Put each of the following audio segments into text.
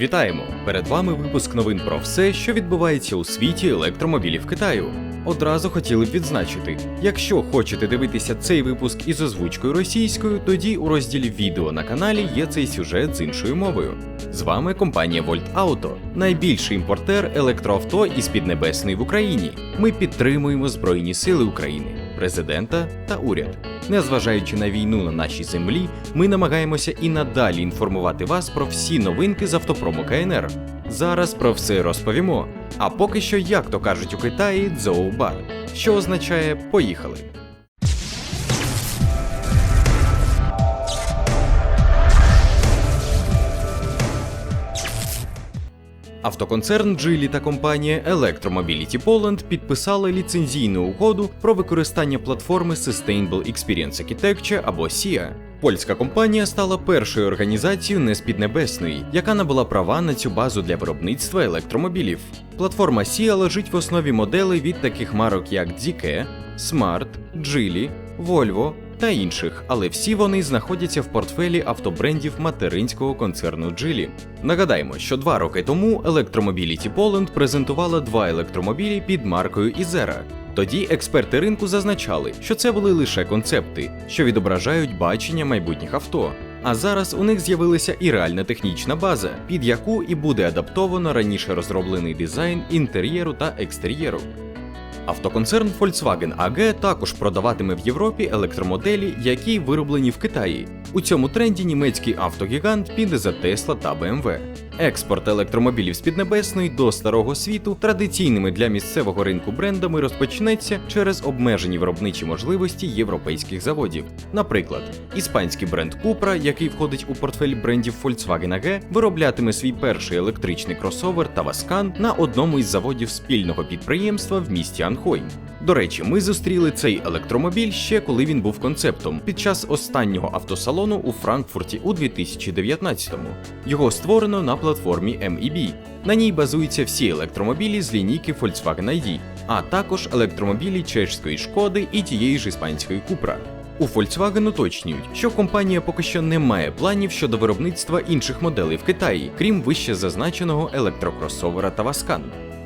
Вітаємо! Перед вами випуск новин про все, що відбувається у світі електромобілів Китаю. Одразу хотіли б відзначити: якщо хочете дивитися цей випуск із озвучкою російською, тоді у розділі відео на каналі є цей сюжет з іншою мовою. З вами компанія Volt Auto, найбільший імпортер електроавто із Піднебесної в Україні. Ми підтримуємо Збройні Сили України, президента та уряд. Незважаючи на війну на нашій землі, ми намагаємося і надалі інформувати вас про всі новинки з автопрому КНР. Зараз про все розповімо. А поки що, як то кажуть у Китаї, дзоубар, що означає поїхали. Автоконцерн Geely та компанія Electromobility Poland підписали ліцензійну угоду про використання платформи Sustainable Experience Architecture або SIA. Польська компанія стала першою організацією не з Піднебесної, яка набула права на цю базу для виробництва електромобілів. Платформа SIA лежить в основі моделей від таких марок, як DK, Smart, Geely, Volvo та інших, але всі вони знаходяться в портфелі автобрендів материнського концерну Geely. Нагадаємо, що два роки тому Electromobility Poland презентувала два електромобілі під маркою Ізера. Тоді експерти ринку зазначали, що це були лише концепти, що відображають бачення майбутніх авто. А зараз у них з'явилася і реальна технічна база, під яку і буде адаптовано раніше розроблений дизайн інтер'єру та екстер'єру. Автоконцерн Volkswagen AG також продаватиме в Європі електромоделі, які вироблені в Китаї. У цьому тренді німецький автогігант піде за Tesla та BMW. Експорт електромобілів з Піднебесної до старого світу традиційними для місцевого ринку брендами розпочнеться через обмежені виробничі можливості європейських заводів. Наприклад, іспанський бренд Cupra, який входить у портфель брендів Volkswagen AG, вироблятиме свій перший електричний кросовер Tavascan на одному із заводів спільного підприємства в місті Анхойм. До речі, ми зустріли цей електромобіль ще коли він був концептом під час останнього автосалону у Франкфурті у 2019-му. Його створено на платформі MEB. На ній базуються всі електромобілі з лінійки Volkswagen ID, а також електромобілі чешської шкоди і тієї ж іспанської Cupra. У Volkswagen уточнюють, що компанія поки що не має планів щодо виробництва інших моделей в Китаї, крім вище зазначеного електрокросовера Tavascan.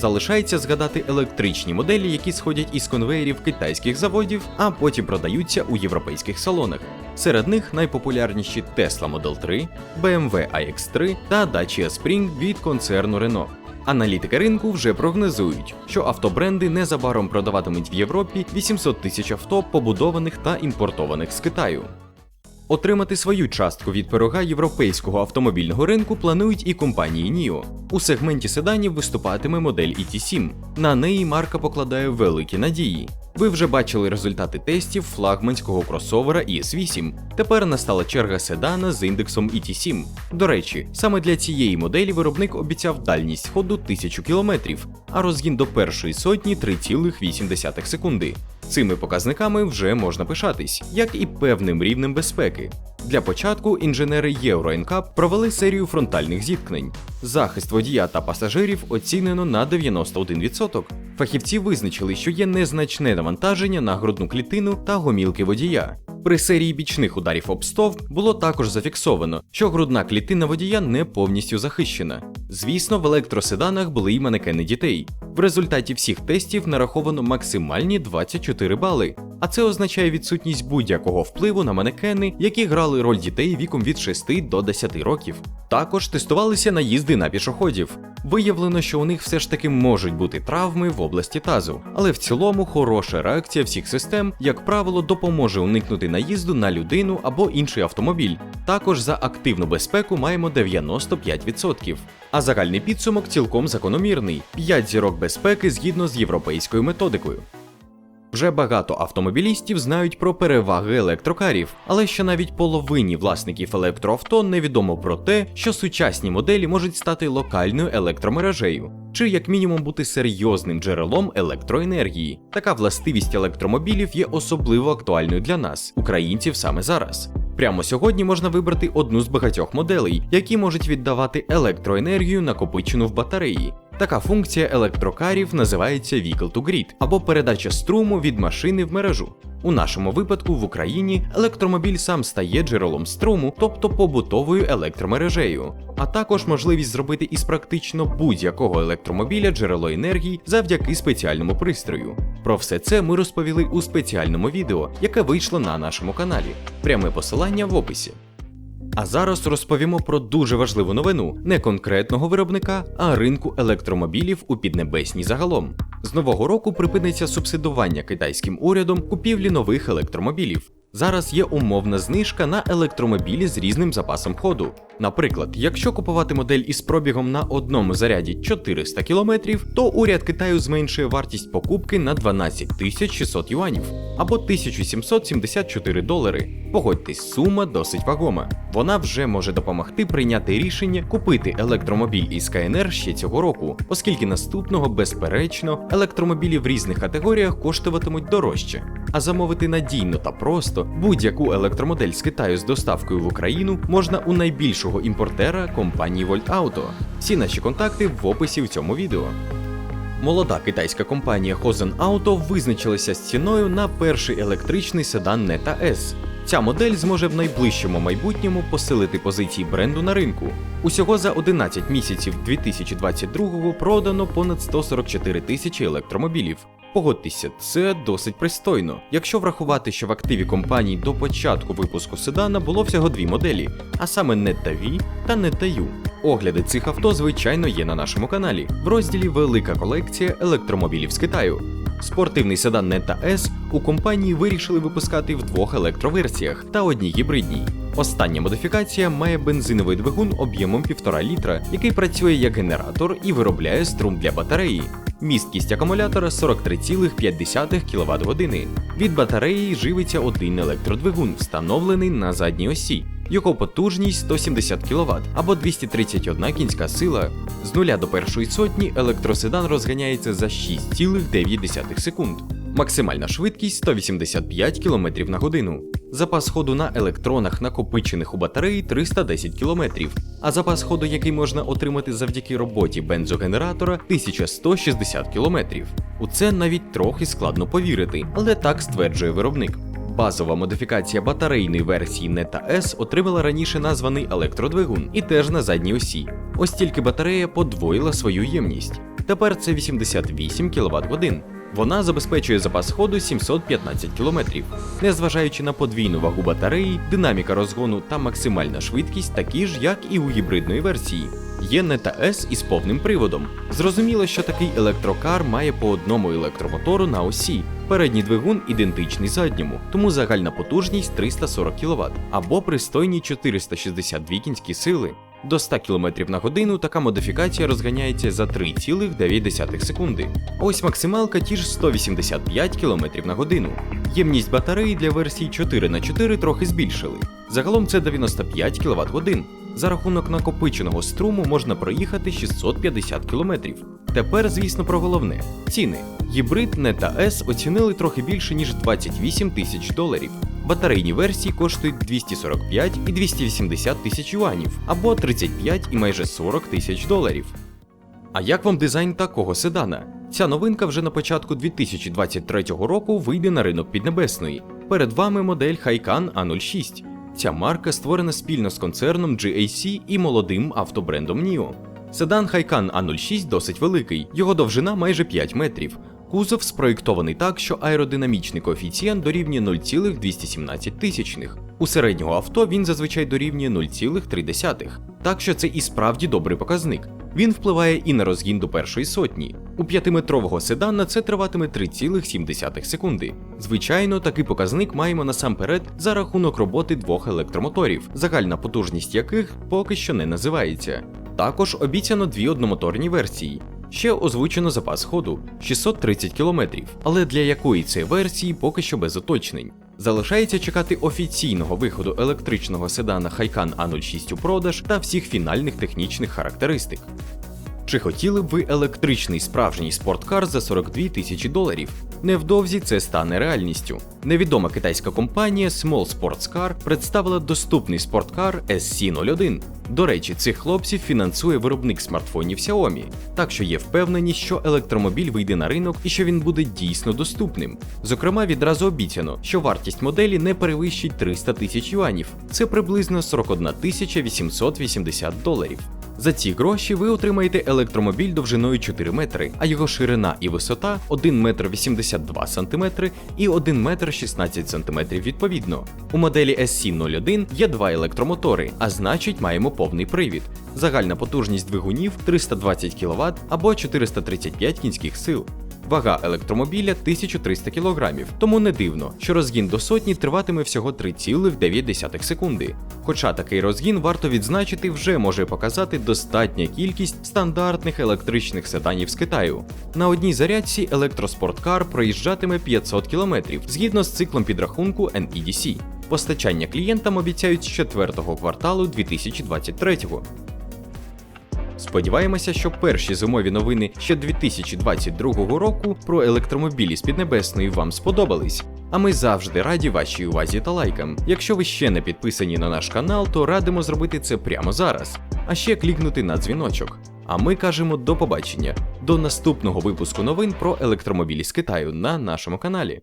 Залишається згадати електричні моделі, які сходять із конвеєрів китайських заводів, а потім продаються у європейських салонах. Серед них найпопулярніші Tesla Model 3, BMW iX3 та Dacia Spring від концерну Renault. Аналітики ринку вже прогнозують, що автобренди незабаром продаватимуть в Європі 800 тисяч авто, побудованих та імпортованих з Китаю. Отримати свою частку від пирога європейського автомобільного ринку планують і компанії NIO. У сегменті седанів виступатиме модель ET7. На неї марка покладає великі надії. Ви вже бачили результати тестів флагманського кросовера ES8. Тепер настала черга седана з індексом ET7. До речі, саме для цієї моделі виробник обіцяв дальність ходу 1000 км, а розгін до першої сотні 3,8 секунди. Цими показниками вже можна пишатись, як і певним рівнем безпеки. Для початку інженери Euro NCAP провели серію фронтальних зіткнень. Захист водія та пасажирів оцінено на 91%. Фахівці визначили, що є незначне навантаження на грудну клітину та гомілки водія. При серії бічних ударів об стовп було також зафіксовано, що грудна клітина водія не повністю захищена. Звісно, в електроседанах були й манекени дітей. В результаті всіх тестів нараховано максимальні 24 бали, а це означає відсутність будь-якого впливу на манекени, які грали роль дітей віком від 6 до 10 років. Також тестувалися наїзди на пішоходів. Виявлено, що у них все ж таки можуть бути травми в області тазу, але в цілому хороша реакція всіх систем, як правило, допоможе уникнути наїзду на людину або інший автомобіль. Також за активну безпеку маємо 95%. А загальний підсумок цілком закономірний: 5 зірок безпеки згідно з європейською методикою. Вже багато автомобілістів знають про переваги електрокарів, але ще навіть половині власників електроавто невідомо про те, що сучасні моделі можуть стати локальною електромережею, чи як мінімум бути серйозним джерелом електроенергії. Така властивість електромобілів є особливо актуальною для нас, українців, саме зараз. Прямо сьогодні можна вибрати одну з багатьох моделей, які можуть віддавати електроенергію накопичену в батареї. Така функція електрокарів називається Vehicle to Grid або передача струму від машини в мережу. У нашому випадку в Україні електромобіль сам стає джерелом струму, тобто побутовою електромережею, а також можливість зробити із практично будь-якого електромобіля джерело енергії завдяки спеціальному пристрою. Про все це ми розповіли у спеціальному відео, яке вийшло на нашому каналі. Пряме посилання в описі. А зараз розповімо про дуже важливу новину не конкретного виробника, а ринку електромобілів у Піднебесній загалом. З нового року припиниться субсидування китайським урядом купівлі нових електромобілів. Зараз є умовна знижка на електромобілі з різним запасом ходу. Наприклад, якщо купувати модель із пробігом на одному заряді 400 км, то уряд Китаю зменшує вартість покупки на 12 600 юанів або 1774 долари. Погодьтесь, сума досить вагома. Вона вже може допомогти прийняти рішення купити електромобіль із КНР ще цього року, оскільки наступного, безперечно, електромобілі в різних категоріях коштуватимуть дорожче. А замовити надійно та просто будь-яку електромодель з Китаю з доставкою в Україну можна у найбільшого імпортера компанії Volt Auto. Всі наші контакти в описі в цьому відео. Молода китайська компанія Hosen Auto визначилася з ціною на перший електричний седан Neta S. Ця модель зможе в найближчому майбутньому посилити позиції бренду на ринку. Усього за 11 місяців 2022-го продано понад 144 тисячі електромобілів. Погодьтеся, це досить пристойно, якщо врахувати, що в активі компанії до початку випуску седана було всього дві моделі, а саме Netta V та Netta U. Огляди цих авто, звичайно, є на нашому каналі в розділі Велика колекція електромобілів з Китаю. Спортивний седан Netta S у компанії вирішили випускати в двох електроверсіях та одній гібридній. Остання модифікація має бензиновий двигун об'ємом 1,5 літра, який працює як генератор і виробляє струм для батареї. Місткість акумулятора 43,5 кВт години. Від батареї живиться один електродвигун, встановлений на задній осі. Його потужність 170 кВт або 231 кінська сила. З нуля до першої сотні електроседан розганяється за 6,9 секунд. Максимальна швидкість 185 км на годину. Запас ходу на електронах, накопичених у батареї 310 км, а запас ходу, який можна отримати завдяки роботі бензогенератора 1160 км. У це навіть трохи складно повірити, але так стверджує виробник. Базова модифікація батарейної версії Neta S отримала раніше названий електродвигун і теж на задній осі. Ось тільки батарея подвоїла свою ємність. Тепер це 88 кВт годин. Вона забезпечує запас ходу 715 км. Незважаючи на подвійну вагу батареї, динаміка розгону та максимальна швидкість такі ж, як і у гібридної версії. Є Neta S із повним приводом. Зрозуміло, що такий електрокар має по одному електромотору на осі. Передній двигун ідентичний задньому, тому загальна потужність 340 кВт або пристойні 462 кінські сили. До 100 км на годину така модифікація розганяється за 3,9 секунди. Ось максималка ті ж 185 км на годину. Ємність батареї для версії 4х4 трохи збільшили. Загалом це 95 кВт годин. За рахунок накопиченого струму можна проїхати 650 км. Тепер, звісно, про головне ціни. Гібрид Neta S оцінили трохи більше ніж 28 тисяч доларів. Батарейні версії коштують 245 і 280 тисяч юанів, або 35 і майже 40 тисяч доларів. А як вам дизайн такого седана? Ця новинка вже на початку 2023 року вийде на ринок Піднебесної. Перед вами модель Хайкан A06. Ця марка створена спільно з концерном GAC і молодим автобрендом NIO. Седан Хайкан A06 досить великий, його довжина майже 5 метрів. Кузов спроєктований так, що аеродинамічний коефіцієнт дорівнює 0,217 тисячних. У середнього авто він зазвичай дорівнює 0,3. Так що це і справді добрий показник. Він впливає і на розгін до першої сотні. У п'ятиметрового седана це триватиме 3,7 секунди. Звичайно, такий показник маємо насамперед за рахунок роботи двох електромоторів, загальна потужність яких поки що не називається. Також обіцяно дві одномоторні версії. Ще озвучено запас ходу 630 км, але для якої це версії поки що без уточнень. Залишається чекати офіційного виходу електричного седана Хайкан A06 у продаж та всіх фінальних технічних характеристик. Чи хотіли б ви електричний справжній спорткар за 42 тисячі доларів? Невдовзі це стане реальністю. Невідома китайська компанія Small Sports Car представила доступний спорткар SC01. До речі, цих хлопців фінансує виробник смартфонів Xiaomi, так що є впевненість, що електромобіль вийде на ринок і що він буде дійсно доступним. Зокрема, відразу обіцяно, що вартість моделі не перевищить 300 тисяч юанів. Це приблизно 41 тисяча 880 доларів. За ці гроші ви отримаєте електромобіль довжиною 4 метри, а його ширина і висота 1 метр 82 сантиметри і 1 метр 16 сантиметрів відповідно. У моделі SC01 є два електромотори, а значить маємо повний привід. Загальна потужність двигунів 320 кВт або 435 кінських сил. Вага електромобіля 1300 кг, тому не дивно, що розгін до сотні триватиме всього 3,9 секунди. Хоча такий розгін варто відзначити вже може показати достатня кількість стандартних електричних седанів з Китаю. На одній зарядці електроспорткар проїжджатиме 500 км згідно з циклом підрахунку NEDC. Постачання клієнтам обіцяють з четвертого кварталу 2023-го. Сподіваємося, що перші зимові новини ще 2022 року про електромобілі з Піднебесної вам сподобались. А ми завжди раді вашій увазі та лайкам. Якщо ви ще не підписані на наш канал, то радимо зробити це прямо зараз, а ще клікнути на дзвіночок. А ми кажемо до побачення, до наступного випуску новин про електромобілі з Китаю на нашому каналі.